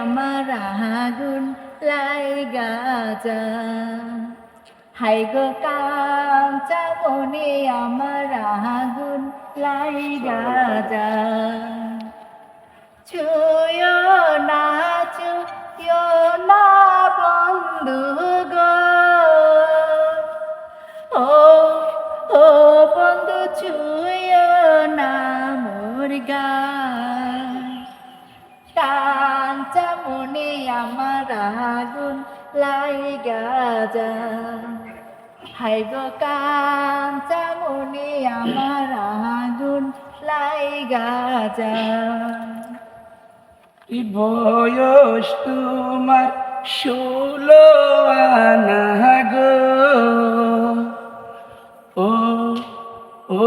আমার আগুন লাইগা যা হাই গো কাঞ্চা মনে আমার আগুন লাইগা যা ছুঁয়ো না ছুঁয়ো না বন্ধু গো। ও ও বন্ধু, ছুঁয়ো না মোর কাঞ্চা মনে আমার আগুন লাইগা যা হাই গো কাঞ্চা মনে আমার আগুন লাইগা যা বয়স তোমার? ষোলো আনা গো। ও ও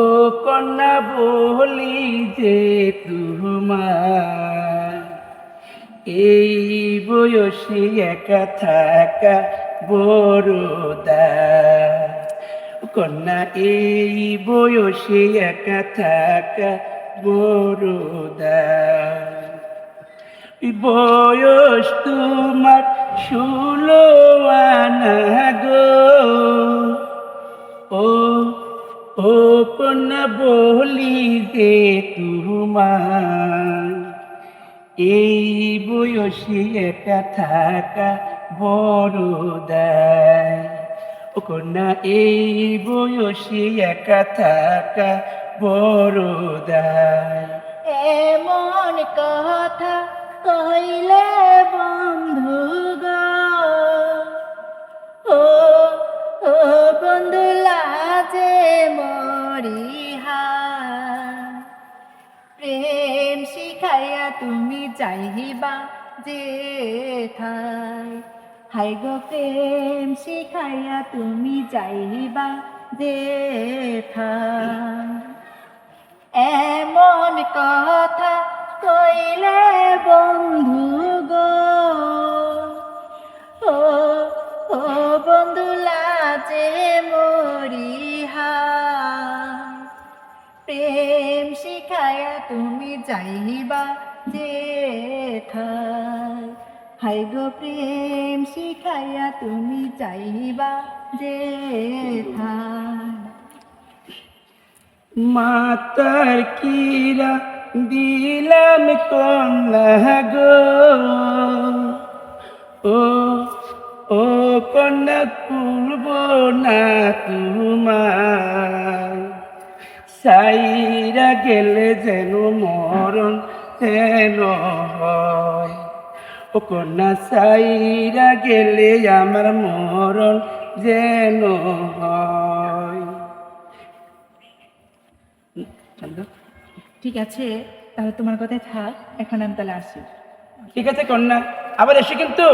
কন্যা বলি যে তোমার এই বয়সে একা থাকা বড়দা কন্যা, এই বয়সে একা থাকা বড়দা বয়স তোমার ষোলো আনা গো। ও ও কন্যা, বলি যে তোমার। এই বয়সে একা থাকা বড় দায়। ও কন্যা, এই বয়সে একা থাকা বড় দায়। এমন কথা কইলে বন্ধু ও ও বন্ধু প্রেম শিখাইয়া তুমি যাইবা যে ঠাই। হাই গো প্রেম শিখাইয়া তুমি যাইবা যে ঠাই। এমন কথা কইলে বন্ধু গো। ও ও বন্ধু লাজে মরিহা। প্রেম শিখায়া তুমি যাইবা যে হাই গো প্রেম শিখাইয়া তুমি যাইবা যে মাতার কিরা দিলাম কন্যা গো। ও ও কন্যা করব না তোমার সাইরা গেলে যেন মরণ যেন হয় ও কন্যা সাইরা গেলে আমার মরণ যেন হয়। ঠিক আছে তাহলে তোমার কথায় থাক এখন আমি তাহলে আসি। ঠিক আছে কন্যা আবার এসে কিন্তু।